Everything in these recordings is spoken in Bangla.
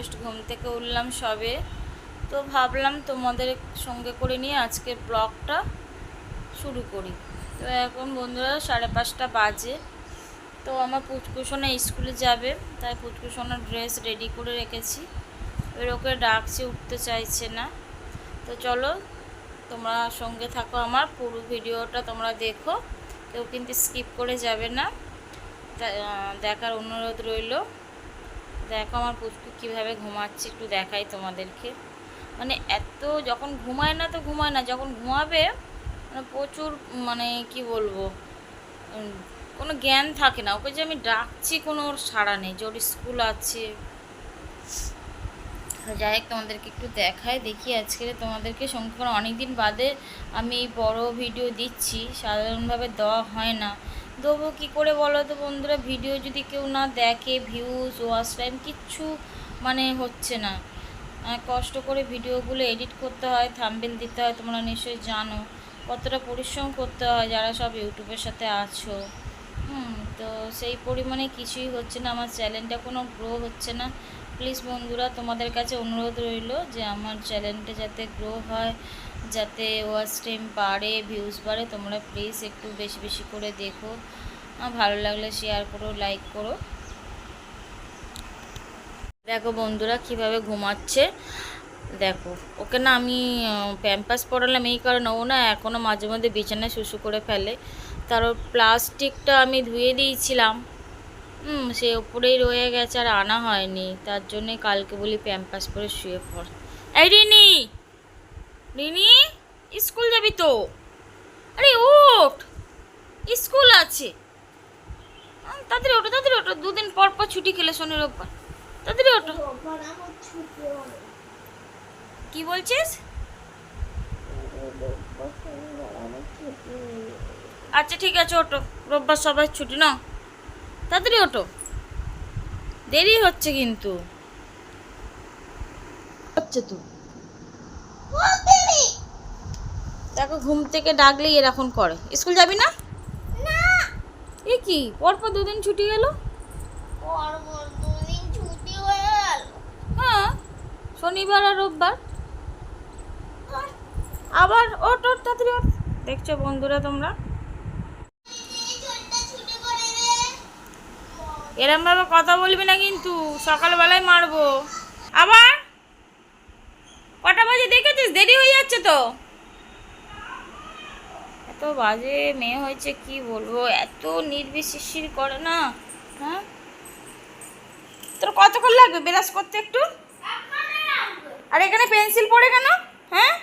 জাস্ট ঘুম থেকে উঠলাম সবে। তো ভাবলাম তোমাদের সঙ্গে করে নিয়ে আজকের ব্লগটা শুরু করি। তো এখন বন্ধুরা সাড়ে পাঁচটা বাজে। তো আমার পুচকুসোনা স্কুলে যাবে, তাই পুচকুসোনার ড্রেস রেডি করে রেখেছি। এবার ওকে ডাকছে, উঠতে চাইছে না। তো চলো, তোমরা সঙ্গে থাকো আমার, পুরো ভিডিওটা তোমরা দেখো। কেউ কিন্তু স্কিপ করে যাবে না। দেখার অনুরোধ রইল। দেখো আমার পুচকু কীভাবে ঘুমাচ্ছে, একটু দেখাই তোমাদেরকে। মানে এত যখন ঘুমায় না তো ঘুমায় না, যখন ঘুমাবে মানে প্রচুর মানে কি বলব কোনো জ্ঞান থাকে না। ওকে যে আমি ডাকছি কোনো ওর সাড়া নেই, যে ওর স্কুল আছে। যাই হোক, তোমাদেরকে একটু দেখায় দেখি আজকে তোমাদেরকে অনেক দিন বাদে আমি বড় ভিডিও দিচ্ছি। সাধারণভাবে দেওয়া হয় না। দেবো, কী করে বলো তো বন্ধুরা? ভিডিও যদি কেউ না দেখে ভিউজ ওয়াচ টাইম কিচ্ছু মানে হচ্ছে না। কষ্ট করে ভিডিওগুলো এডিট করতে হয় থাম্বেল দিতে হয়, তোমরা নিশ্চয়ই জানো কতটা পরিশ্রম করতে হয় যারা সব ইউটিউবের সাথে আছো। হুম, তো সেই পরিমাণে কিছুই হচ্ছে না, আমার চ্যানেলটা কোনো গ্রো হচ্ছে না। প্লিজ বন্ধুরা, তোমাদের কাছে অনুরোধ রইল যে আমার চ্যানেলটা যাতে গ্রো হয়, যাতে ওয়াচ টাইম বাড়ে ভিউজ বাড়ে, তোমরা প্লিজ একটু বেশি বেশি করে দেখো। ভালো লাগলে শেয়ার করো লাইক করো। দেখো বন্ধুরা কীভাবে ঘুমাচ্ছে। দেখো, ওকে না আমি প্যাম্পাস পরালাম, এই কারণে ও না এখনও মাঝে মধ্যে বিছানায় শুশু করে ফেলে। তারপর প্লাস্টিকটা আমি ধুয়ে দিয়েছিলাম। সে ওপরেই রয়ে গেছে আর আনা হয়নি। তার জন্যে কালকে বলি প্যাম্পাস পরে শুয়ে পড়। এই রিনি! রিনি, স্কুল যাবি তো? আরে ওঠ! স্কুল আছে। তাড়াতাড়ি ওঠো তাড়াতাড়ি ওঠো। দুদিন পর পর ছুটি খেলে শনি রোববার। তাড়াতাড়ি ওঠো। কি বলছিস? আচ্ছা ঠিক আছে, ওঠো। রোববার সবাই ছুটি, না? তাড়াতাড়ি ওঠো। দেরি হচ্ছে কিন্তু। হচ্ছে তো। দেখো ঘুম থেকে ডাকলেই এরকম করে। স্কুল যাবি না? এ কি? পরপর দুদিন ছুটি গেল? হ্যাঁ শনিবার আর রোববার। আবার ওট ওট তাড়াতাড়ি ওঠ। দেখছ বন্ধুরা তোমরা? এরম ভাবে কথা বলবি না কিন্তু, সকালবেলায় মারবো। আবার? কটা বাজে দেখেছিস? দেরি হয়ে যাচ্ছে তো। এত বাজে মেয়ে হয়েছে, কি বলব? এত নির্বিশেষির করে না হ্যাঁ? তোর কতক্ষণ লাগবে? বেরাস করতে একটু? আর এখানে পেন্সিল পড়ে কেন? হ্যাঁ?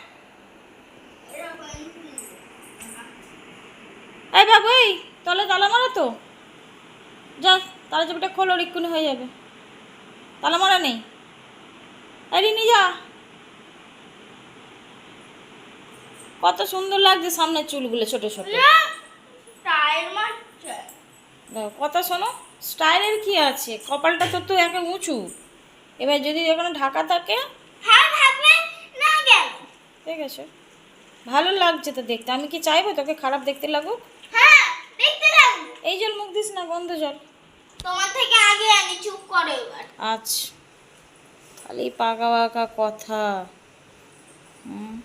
এই বাবু তলে তালা মারো তো। যা। তালা চাবিটা খোলো এক্ষুনি হয়ে যাবে। তালা মারা নেই। আরে নি যা। কত সুন্দর লাগছে সামনের চুলগুলো ছোট ছোট। কথা শোনো স্টাইলের কি আছে? কপালটা তো তো একে উঁচু। এবার যদি এখানে ঢাকা থাকে ঠিক আছে। ভালো লাগছে তো দেখতে। আমি কি চাইব তোকে খারাপ দেখতে লাগুক। এই জল মুখ দিস না গন্ধ জল। তোমার থেকে আগে আমি চুপ করো এবার। আচ্ছা। খালি পাকা পাকা কথা। হুম।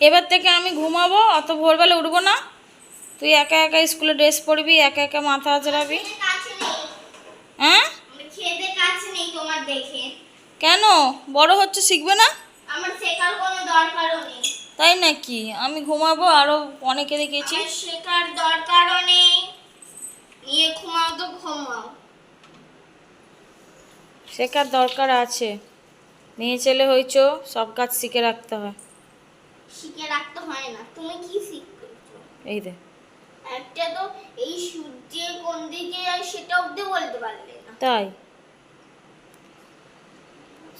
এবার থেকে আমি ঘুমাবো অত ভোরবেলা উঠবো না। তুই একা একা স্কুলে ড্রেস পরবি একা একা মাথা আচড়াবি। খেতে হ্যাঁ? খেতে কাছে নেই তোমার দেখে। কেন? বড় হচ্ছে শিখবে না? আমার শেখার কোনো দরকারও নেই। তাই নাকি? আমি ঘুমাবো আরও অনেকে দেখেছি। শেখার দরকারও নেই। ঘুমাও তো ঘুমাও। শেখার দরকার আছে। মেয়ে ছেলে হয়েছ সব কাজ শিখে রাখতে হয়। শিখে রাখতে হয় না। তুমি কি শিখতেছো এই দে। একটা তো এই সূর্যের কোন দিকে যায় সেটা অব্দি বলতে পারলে না। তাই?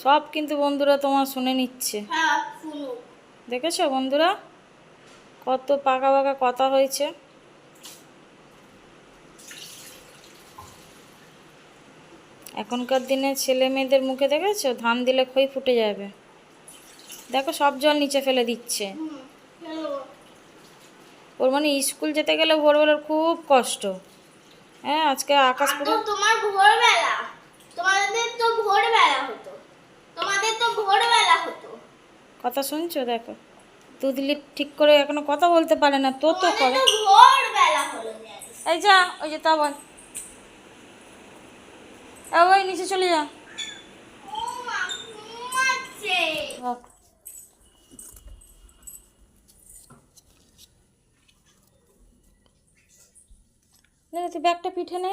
সব কিন্তু বন্ধুরা তোমার শুনে নিচ্ছে। হ্যাঁ শুনো দেখেছ বন্ধুরা? কত পাকা পাকা কথা হয়েছে। এখনকার দিনে ছেলে মেয়েদের মুখে দেখেছ? ধান দিলে খই ফুটে যাবে। দেখো সব জল নিচে ফেলে দিচ্ছে। ওর মানে স্কুল যেতে গেলে ভোরবেলার খুব কষ্ট। হ্যাঁ আজকে আকাশ পুরো তোমার ভোরবেলা। তোমাদের তো ভোরবেলা হতো। তোমাদের তো ভোরবেলা হতো। কথা শুনছো? দেখো। তুদলি ঠিক করে এখনও কথা বলতে পারে না তো তো করে। এই যা ওই যে তা বল। ওই নিচে চলে যা। তুই ব্যাগটা পিঠে নে।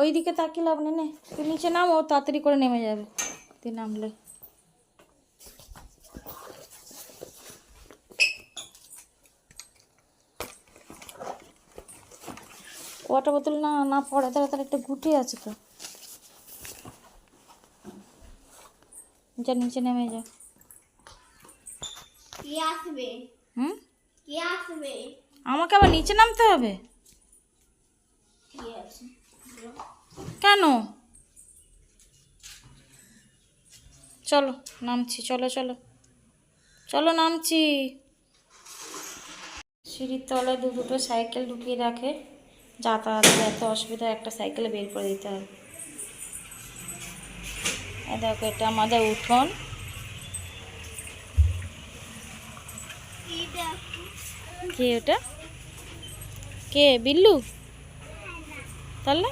ওই দিকে তাকিয়ে লাভ নে। তুই নিচে নাম ও তাড়াতাড়ি করে নেমে যাবে। তুই নামলে। ওয়াটার বোতল না না পড়ে তাহলে তার একটা গুটি আছে তো। যা নিচে নেমে যা। কে আসবে? হুম? কে আসবে? আমাকে আবার নিচে নামতে হবে? কেন? চলো নামছি চলো চলো। চলো নামছি। সিঁড়ির তলায় দু দুটো সাইকেল ঢুকিয়ে রাখে। যাতায়াতের এত অসুবিধা, একটা সাইকেলে বের করে দিতে এ দেখো, এটা আমাদের উঠোন। কে ওটা? কে? বিল্লু? তাহলে?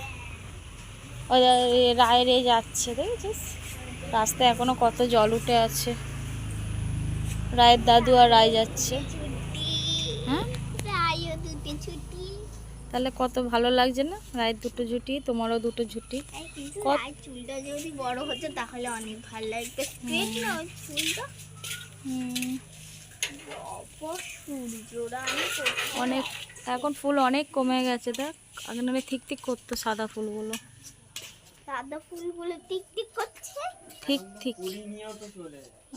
ওই রায় রে যাচ্ছে, দেখেছিস? রাস্তায় এখনও কত জল উঠে আছে। রায়ের দাদু আর রায় যাচ্ছে। হ্যাঁ? তাহলে কত ভালো লাগছে না? রায়ের দুটো ঝুটি তোমারও দুটো ঝুটি। চুলটা যদি বড় হতো তাহলে অনেক ভালো লাগতো। স্ট্রেট না ওই চুলটা? আমি অনেক এখন ফুল অনেক কমে গেছে দেখ। আগে নাহলে ঠিক ঠিক করতো সাদা ফুলগুলো। সাদা ফুলগুলো টিক টিক করছে? ঠিক ঠিক।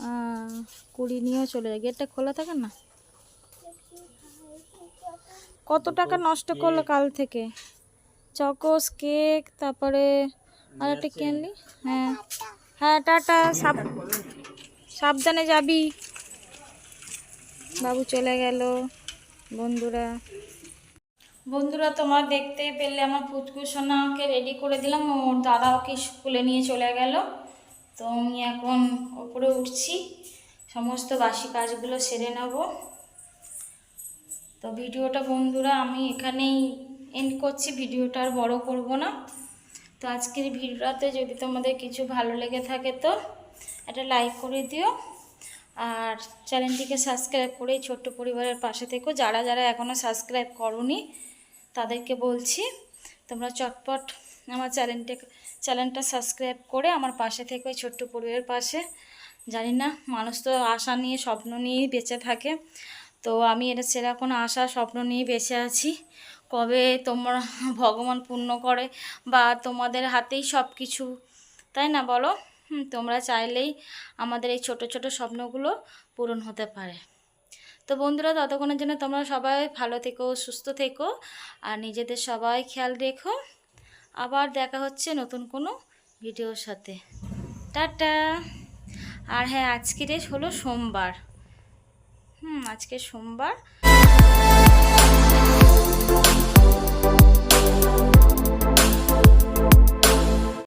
আহ, কুড়ি নিয়েও চলে যায়। গেটটা খোলা থাকে না? কত টাকা নষ্ট করল কাল থেকে? চকোস কেক তারপরে আর একটা কি আনলি হ্যাঁ। হ্যাঁ টাটা সাব সাবধানে যাবি। বাবু চলে গেল বন্ধুরা। বন্ধুরা তোমার দেখতে পেলে আমার পুচকু সোনাকে রেডি করে দিলাম। ওর দাদা ওকে স্কুলে নিয়ে চলে গেল। তো আমি এখন ওপরে উঠছি। সমস্ত বাসি কাজগুলো সেরে নেব। তো ভিডিওটা বন্ধুরা, আমি এখানেই এন্ড করছি। ভিডিওটা আর বড়ো করব না। তো আজকের ভিডিওটাতে যদি তোমাদের কিছু ভালো লেগে থাকে তো একটা লাইক করে দিও। আর চ্যানেলটিকে সাবস্ক্রাইব করে ছোট্ট পরিবারের পাশে থেকো। যারা যারা এখনও সাবস্ক্রাইব করনি, তাদেরকে বলছি, তোমরা চটপট আমার চ্যানেলটা চ্যানেলটা সাবস্ক্রাইব করে আমার পাশে থেকে ছোট্ট পরিবারের পাশে। জানি না, মানুষ তো আশা নিয়ে, স্বপ্ন নিয়েই বেঁচে থাকে। তো আমি এটা সেরকম আশা স্বপ্ন নিয়ে বেঁচে আছি। কবে তোমরা ভগবান পূর্ণ করে বা তোমাদের হাতেই সব কিছু তাই না বলো? তোমরা চাইলেই আমাদের এই ছোট ছোট স্বপ্নগুলো পূরণ হতে পারে। তো বন্ধুরা, ততক্ষণের জন্য তোমরা সবাই ভালো থেকো, সুস্থ থেকো আর নিজেদের সবাই খেয়াল রেখো। আবার দেখা হচ্ছে নতুন কোনো ভিডিওর সাথে। টাটা! আর হ্যাঁ আজকের হলো সোমবার। হুম আজকে সোমবার।